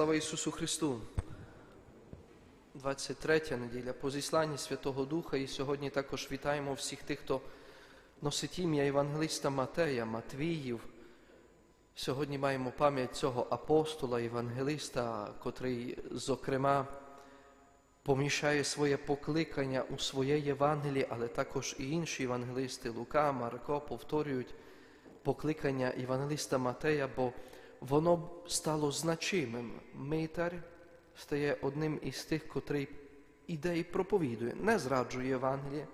Слава Ісусу Христу! 23 неділя по зісланні Святого Духа, і сьогодні також вітаємо всіх тих, хто носить ім'я Євангелиста Матея, Матвіїв. Сьогодні маємо пам'ять цього апостола, євангелиста, котрий, зокрема, поміщає своє покликання у своє Євангеліє, але також і інші євангелисти Лука, Марко повторюють покликання Євангелиста Матея, бо воно стало значимим. Митар стає одним із тих, котрий іде і проповідує, не зраджує Євангеліє,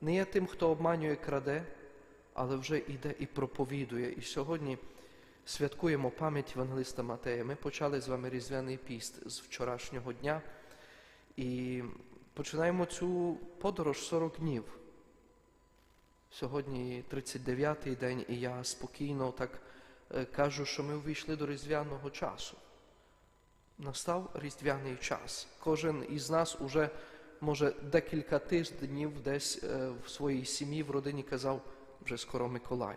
не є тим, хто обманює, краде, але вже іде і проповідує. І сьогодні святкуємо пам'ять Євангелиста Матея. Ми почали з вами Різдвяний піст з вчорашнього дня і починаємо цю подорож 40 днів. Сьогодні 39-й день, і я спокійно так кажу, що ми увійшли до різдвяного часу. Настав різдвяний час. Кожен із нас уже, може, декілька тижнів десь е, в своїй сім'ї, в родині казав, вже скоро Миколай.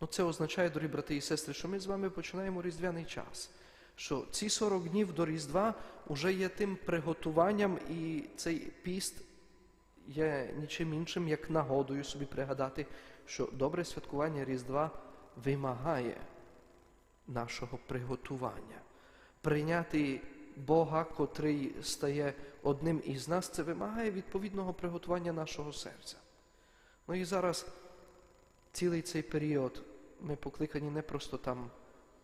Ну, це означає, дорогі брати і сестри, що ми з вами починаємо різдвяний час. Що ці 40 днів до Різдва вже є тим приготуванням, і цей піст є нічим іншим, як нагодою собі пригадати, що добре святкування Різдва вимагає нашого приготування. Прийняти Бога, котрий стає одним із нас, це вимагає відповідного приготування нашого серця. Ну і зараз цілий цей період ми покликані не просто там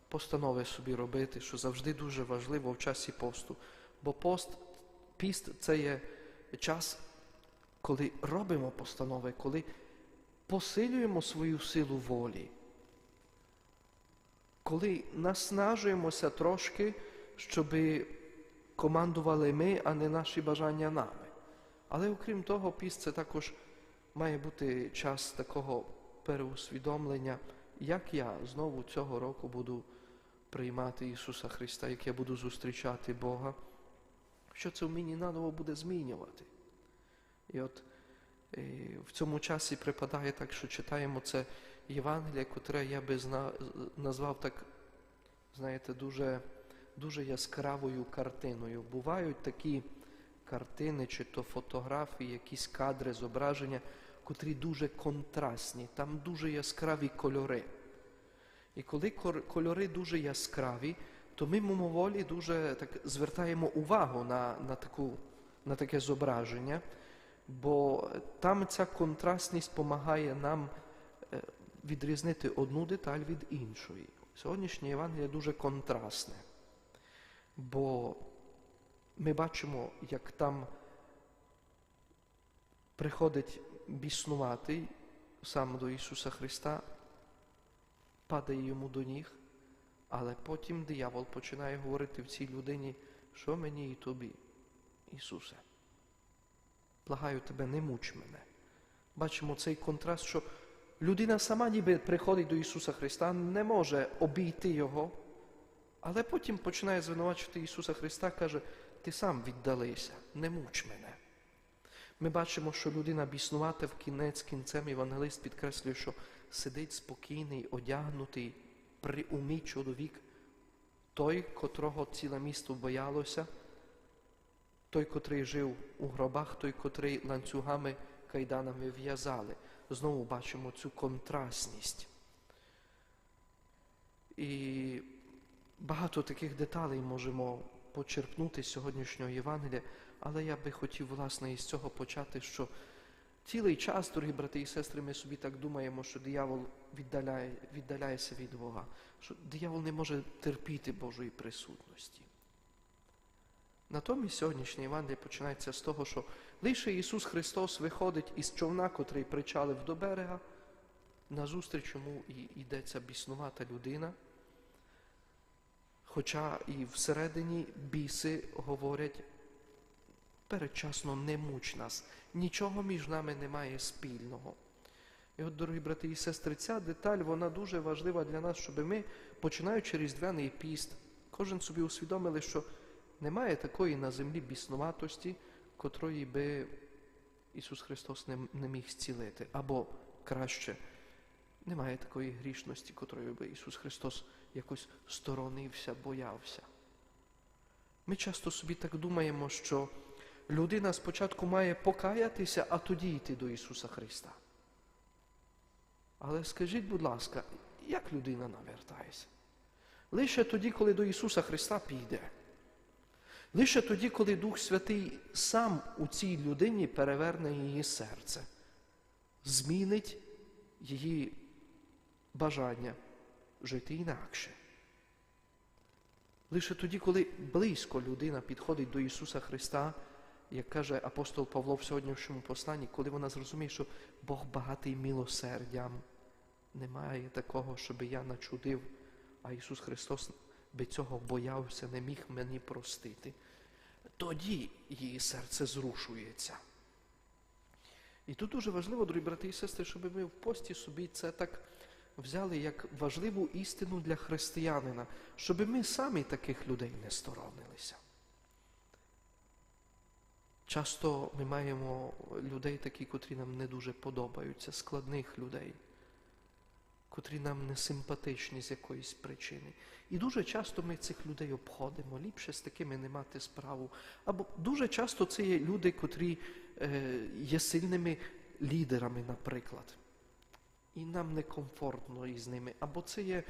постанови собі робити, що завжди дуже важливо в часі посту. Бо пост, піст це є час, коли робимо постанови, коли посилюємо свою силу волі, коли наснажуємося трошки, щоб командували ми, а не наші бажання нами. Але окрім того, піст також має бути час такого переусвідомлення, як я знову цього року буду приймати Ісуса Христа, як я буду зустрічати Бога, що це в мені наново буде змінювати. І от е, в цьому часі припадає так, що читаємо це Євангеліє, котре я би назвав так, знаєте, дуже, дуже яскравою картиною. Бувають такі картини, чи то фотографії, якісь кадри, зображення, котрі дуже контрастні, там дуже яскраві кольори. І коли кольори дуже яскраві, то ми мимоволі дуже так звертаємо увагу на, на, таку, на таке зображення, бо там ця контрастність допомагає нам е, відрізнити одну деталь від іншої. Сьогоднішнє Євангеліє дуже контрастне, бо ми бачимо, як там приходить біснуватий сам до Ісуса Христа, падає йому до ніг, але потім диявол починає говорити в цій людині, що мені і тобі, Ісусе. Благаю тебе, не муч мене. Бачимо цей контраст, що людина сама ніби приходить до Ісуса Христа, не може обійти Його, але потім починає звинувачувати Ісуса Христа, каже, ти сам віддалися, не муч мене. Ми бачимо, що людина біснувата в кінець кінцем Євангелист підкреслює, що сидить спокійний, одягнутий, при умі чоловік, той, котрого ціле місто боялося, той, котрий жив у гробах, той, котрий ланцюгами, кайданами в'язали. Знову бачимо цю контрастність. І багато таких деталей можемо почерпнути з сьогоднішнього Євангелія, але я би хотів, власне, із цього почати, що цілий час, дорогі брати і сестри, ми собі так думаємо, що диявол віддаляє, віддаляється від Бога, що диявол не може терпіти Божої присутності. Натомість сьогоднішнє Євангеліє починається з того, що лише Ісус Христос виходить із човна, котрий причалив до берега, назустріч йому і йдеться біснувата людина. Хоча і всередині біси говорять, передчасно не муч нас, нічого між нами немає спільного. І от, дорогі брати і сестри, ця деталь, вона дуже важлива для нас, щоб ми, починаючи різдвяний піст, кожен собі усвідомили, що немає такої на землі біснуватості, котрої би Ісус Христос не, не міг зцілити. Або краще, немає такої грішності, котрої би Ісус Христос якось сторонився, боявся. Ми часто собі так думаємо, що людина спочатку має покаятися, а тоді йти до Ісуса Христа. Але скажіть, будь ласка, як людина навертається? Лише тоді, коли до Ісуса Христа піде. Лише тоді, коли Дух Святий сам у цій людині переверне її серце, змінить її бажання жити інакше. Лише тоді, коли близько людина підходить до Ісуса Христа, як каже апостол Павло в сьогоднішньому посланні, коли вона зрозуміє, що Бог багатий милосердям, немає такого, щоб я начудив, а Ісус Христос би цього боявся, не міг мені простити. Тоді її серце зрушується. І тут дуже важливо, дорогі брати і сестри, щоб ми в пості собі це так взяли як важливу істину для християнина, щоб ми самі таких людей не сторонилися. Часто ми маємо людей такі, котрі нам не дуже подобаються, складних людей, котрі нам не симпатичні з якоїсь причини. І дуже часто ми цих людей обходимо, ліпше з такими не мати справу. Або дуже часто це є люди, котрі е, є сильними лідерами, наприклад. І нам некомфортно із ними. Або це є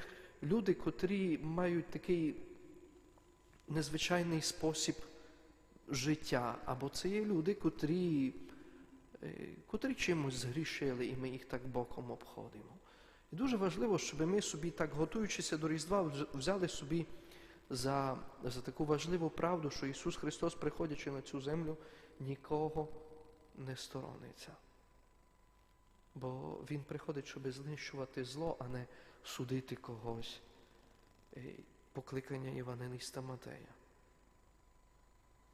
люди, котрі мають такий незвичайний спосіб життя, або це є люди, котрі, е, котрі чимось згрішили, і ми їх так боком обходимо. І дуже важливо, щоб ми собі, так готуючися до Різдва, взяли собі за, за таку важливу правду, що Ісус Христос, приходячи на цю землю, нікого не сторониться. Бо Він приходить, щоб знищувати зло, а не судити когось. Покликання Євангеліста Матея.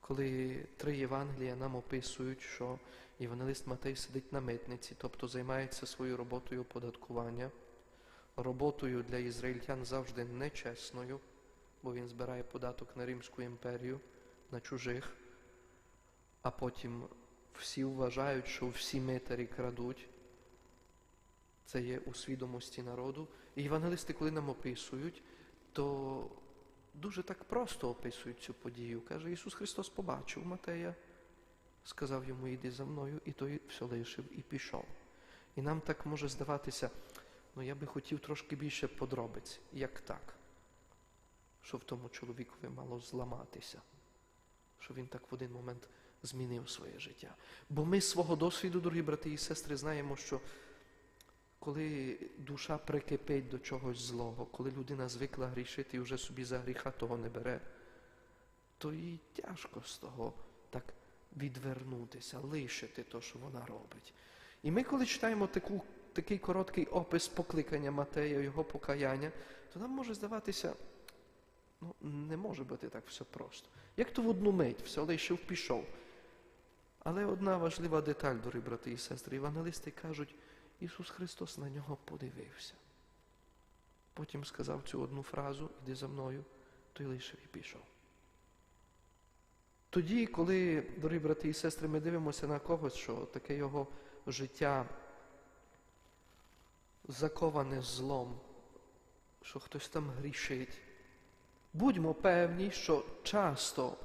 Коли три Євангелія нам описують, що Євангелист Матей сидить на митниці, тобто займається своєю роботою оподаткування, роботою для ізраїльтян завжди нечесною, бо він збирає податок на Римську імперію, на чужих, а потім всі вважають, що всі митарі крадуть. Це є у свідомості народу. І євангелисти, коли нам описують, то дуже так просто описують цю подію. Каже, Ісус Христос побачив Матея, сказав йому, іди за мною, і той все лишив і пішов. І нам так може здаватися, ну я би хотів трошки більше подробиць. Як так? Що в тому чоловікові мало зламатися, що він так в один момент змінив своє життя. Бо ми з свого досвіду, дорогі брати і сестри, знаємо, що коли душа прикипить до чогось злого, коли людина звикла грішити і вже собі за гріха того не бере, то їй тяжко з того так відвернутися, лишити те, що вона робить. І ми, коли читаємо таку, такий короткий опис покликання Матея, його покаяння, то нам може здаватися, ну, не може бути так все просто. Як то в одну мить, все лишив, пішов. Але одна важлива деталь, дорогі брати і сестри, евангелисти кажуть, Ісус Христос на нього подивився. Потім сказав цю одну фразу, іди за мною, той лишив і пішов. Тоді, коли, дорогі брати і сестри, ми дивимося на когось, що таке його життя заковане злом, що хтось там грішить, будьмо певні, що часто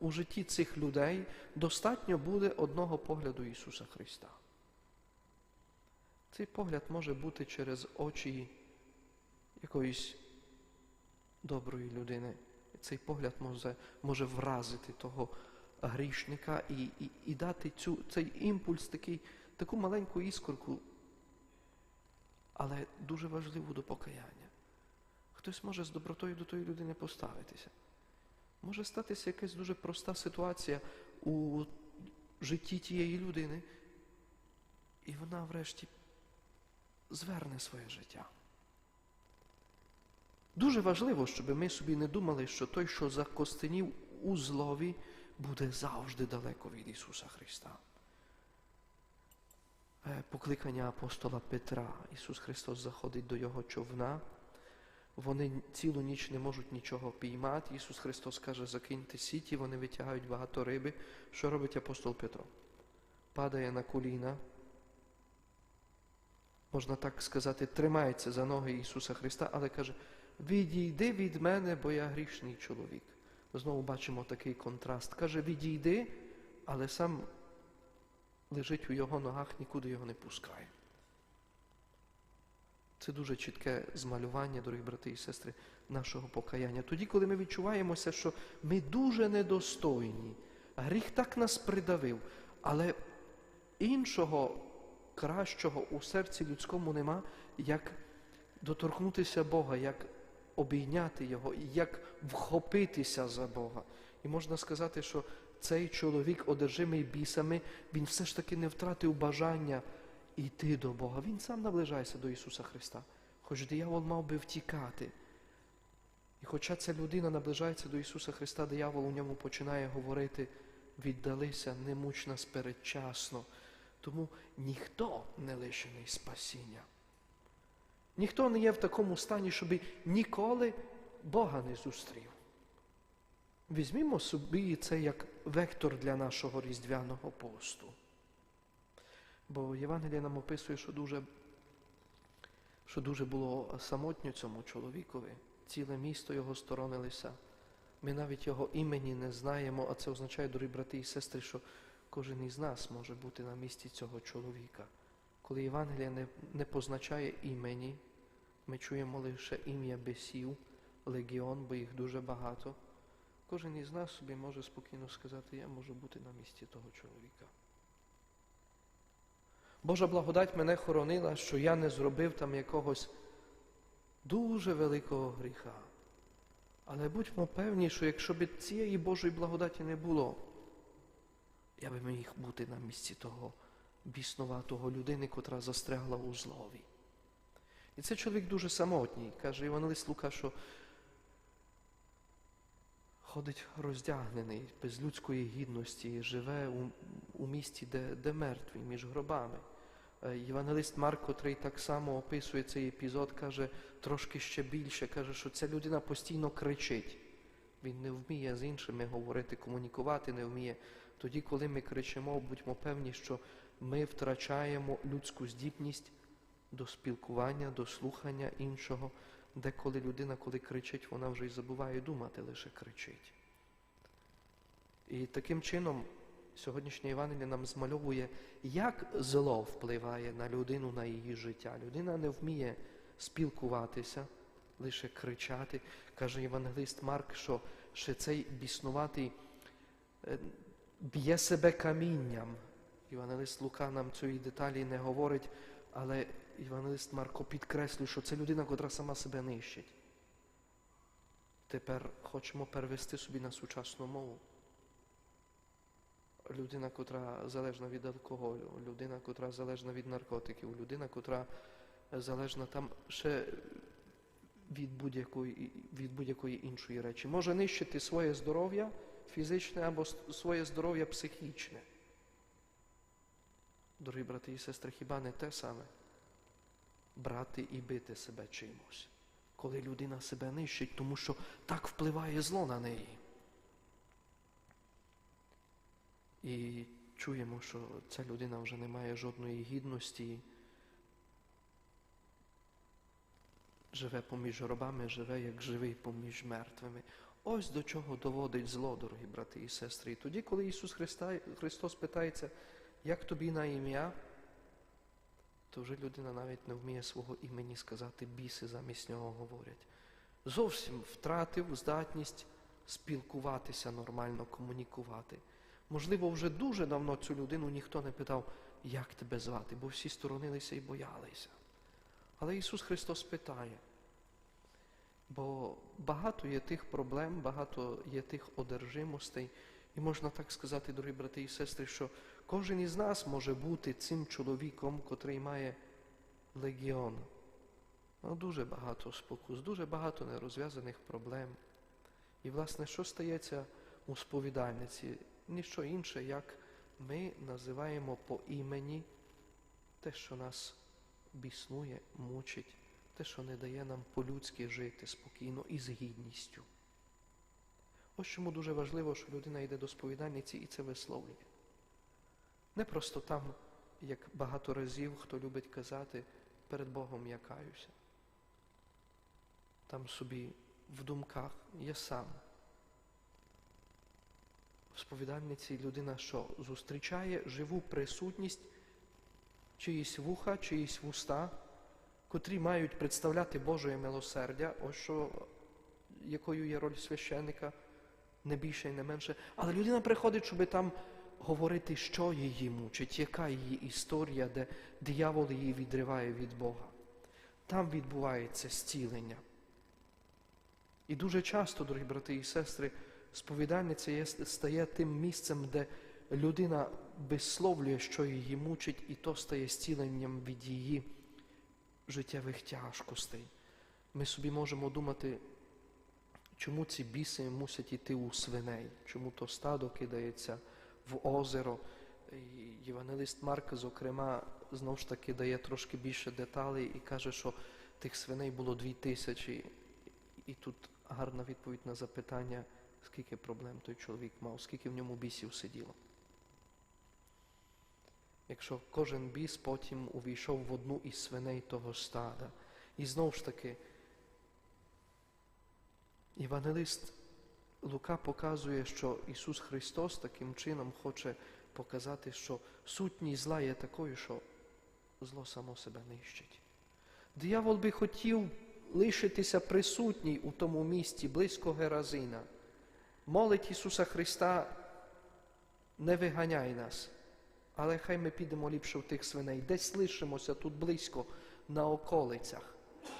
у житті цих людей достатньо буде одного погляду Ісуса Христа. Цей погляд може бути через очі якоїсь доброї людини. Цей погляд може, може вразити того грішника і, і, і дати цю, цей імпульс, такий, таку маленьку іскорку, але дуже важливу до покаяння. Хтось може з добротою до тої людини поставитися. Може статися якась дуже проста ситуація у житті тієї людини, і вона врешті зверне своє життя. Дуже важливо, щоб ми собі не думали, що той, що закостенів у злові, буде завжди далеко від Ісуса Христа. Е, Покликання апостола Петра. Ісус Христос заходить до його човна. Вони цілу ніч не можуть нічого піймати. Ісус Христос каже, закиньте сіті, вони витягають багато риби. Що робить апостол Петро? Падає на коліна, можна так сказати, тримається за ноги Ісуса Христа, але каже, відійди від мене, бо я грішний чоловік. Знову бачимо такий контраст. Каже, відійди, але сам лежить у його ногах, нікуди його не пускає. Це дуже чітке змалювання, дорогі брати і сестри, нашого покаяння. Тоді, коли ми відчуваємося, що ми дуже недостойні, гріх так нас придавив, але іншого кращого у серці людському нема, як доторкнутися Бога, як обійняти Його, як вхопитися за Бога. І можна сказати, що цей чоловік, одержимий бісами, він все ж таки не втратив бажання йти до Бога. Він сам наближається до Ісуса Христа. Хоч диявол мав би втікати. І хоча ця людина наближається до Ісуса Христа, диявол у ньому починає говорити, віддалися, не муч нас передчасно. Тому ніхто не лишений спасіння. Ніхто не є в такому стані, щоб ніколи Бога не зустрів. Візьмімо собі це як вектор для нашого різдвяного посту. Бо Євангелія нам описує, що дуже, що дуже було самотньо цьому чоловікові. Ціле місто його сторонилися. Ми навіть його імені не знаємо, а це означає, дорогі брати і сестри, що кожен із нас може бути на місці цього чоловіка. Коли Євангелія не, не позначає імені, ми чуємо лише ім'я бесів, легіон, бо їх дуже багато. Кожен із нас собі може спокійно сказати, я можу бути на місці того чоловіка. Божа благодать мене хоронила, що я не зробив там якогось дуже великого гріха. Але будьмо певні, що якщо б цієї Божої благодаті не було, я би міг бути на місці того біснуватого людини, котра застрягла у злові. І цей чоловік дуже самотній. Каже Івангелист Лука, що ходить роздягнений, без людської гідності, живе у, у місті, де, де мертвий, між гробами. Е, Євангелист Марк, котрий так само описує цей епізод, каже трошки ще більше, каже, що ця людина постійно кричить. Він не вміє з іншими говорити, комунікувати не вміє. Тоді, коли ми кричимо, будьмо певні, що ми втрачаємо людську здібність до спілкування, до слухання іншого. Деколи людина, коли кричить, вона вже й забуває думати, лише кричить. І таким чином сьогоднішнє Євангеліє нам змальовує, як зло впливає на людину, на її життя. Людина не вміє спілкуватися, лише кричати. Каже євангелист Марк, що ще цей біснуватий е, б'є себе камінням. Євангелист Лука нам цієї деталі не говорить, але Євангелист Марко підкреслює, що це людина, котра сама себе нищить. Тепер хочемо перевести собі на сучасну мову. Людина, котра залежна від алкоголю, людина, котра залежна від наркотиків, людина, котра залежна там ще від будь-якої від будь-якої іншої речі, може нищити своє здоров'я фізичне або своє здоров'я психічне. Дорогі брати і сестри, хіба не те саме? Брати і бити себе чимось, коли людина себе нищить, тому що так впливає зло на неї. І чуємо, що ця людина вже не має жодної гідності, живе поміж робами, живе як живий поміж мертвими. Ось до чого доводить зло, дорогі брати і сестри. І тоді, коли Ісус Христа, Христос питається, як тобі на ім'я, то вже людина навіть не вміє свого імені сказати, біси замість нього говорять. Зовсім втратив здатність спілкуватися нормально, комунікувати. Можливо, вже дуже давно цю людину ніхто не питав, як тебе звати, бо всі сторонилися і боялися. Але Ісус Христос питає, бо багато є тих проблем, багато є тих одержимостей, і можна так сказати, дорогі брати і сестри, що кожен із нас може бути цим чоловіком, котрий має легіон. Ну, дуже багато спокус, дуже багато нерозв'язаних проблем. І, власне, що стається у сповідальниці? Ніщо інше, як ми називаємо по імені те, що нас біснує, мучить, те, що не дає нам по-людськи жити спокійно і з гідністю. Ось чому дуже важливо, що людина йде до сповідальниці і це висловлює. Не просто там, як багато разів хто любить казати, перед Богом я каюся. Там собі в думках я сам В сповідальниці людина що зустрічає живу присутність чиїсь вуха, чиїсь вуста, котрі мають представляти Божої милосердя, ось що, якою є роль священика, не більше і не менше. Але людина приходить, щоб там говорити, що її мучить, яка її історія, де диявол її відриває від Бога. Там відбувається зцілення. І дуже часто, дорогі брати і сестри, сповідальниця є, стає тим місцем, де людина висловлює, що її мучить, і то стає зціленням від її життєвих тяжкостей. Ми собі можемо думати, чому ці біси мусять йти у свиней, чому то стадо кидається в озеро. І Євангелист Марк, зокрема, знову ж таки дає трошки більше деталей і каже, що тих свиней було дві тисячі. І тут гарна відповідь на запитання, скільки проблем той чоловік мав, скільки в ньому бісів сиділо. Якщо кожен біс потім увійшов в одну із свиней того стада. І знову ж таки, Євангелист Лука показує, що Ісус Христос таким чином хоче показати, що сутність зла є такою, що зло само себе нищить. Диявол би хотів лишитися присутній у тому місці близько Геразина. Молить Ісуса Христа, не виганяй нас, але хай ми підемо ліпше в тих свиней, десь лишимося тут близько на околицях.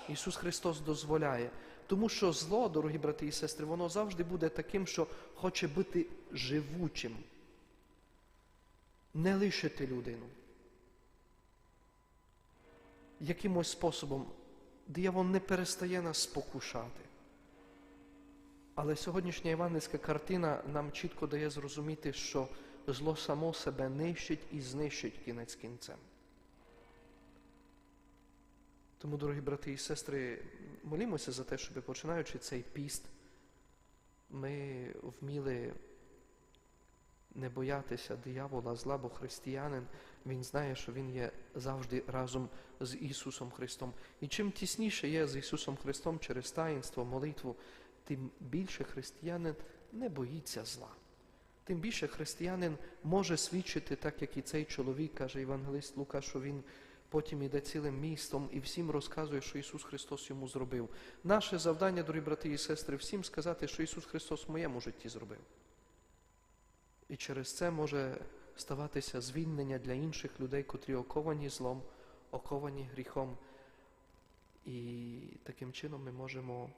Ісус Христос дозволяє. Тому що зло, дорогі брати і сестри, воно завжди буде таким, що хоче бути живучим, не лишити людину. Якимось способом диявол не перестає нас спокушати. Але сьогоднішня івангельська картина нам чітко дає зрозуміти, що зло само себе нищить і знищить кінець кінцем. Тому, дорогі брати і сестри, молімося за те, щоб починаючи цей піст, ми вміли не боятися диявола, зла, бо християнин, він знає, що він є завжди разом з Ісусом Христом. І чим тісніше є з Ісусом Христом через таїнство, молитву, тим більше християнин не боїться зла. Тим більше християнин може свідчити, так як і цей чоловік, каже Євангелист Лука, що він потім іде цілим містом і всім розказує, що Ісус Христос йому зробив. Наше завдання, дорогі брати і сестри, всім сказати, що Ісус Христос в моєму житті зробив. І через це може ставатися звільнення для інших людей, котрі оковані злом, оковані гріхом. І таким чином ми можемо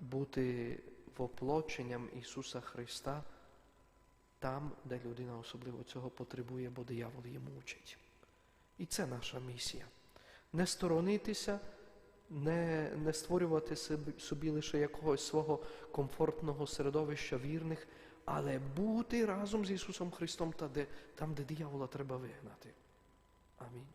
бути воплоченням Ісуса Христа там, де людина особливо цього потребує, бо диявол її мучить. І це наша місія. Не сторонитися, не, не створювати собі, лише якогось свого комфортного середовища вірних, але бути разом з Ісусом Христом та де, там, де диявола треба вигнати. Амінь.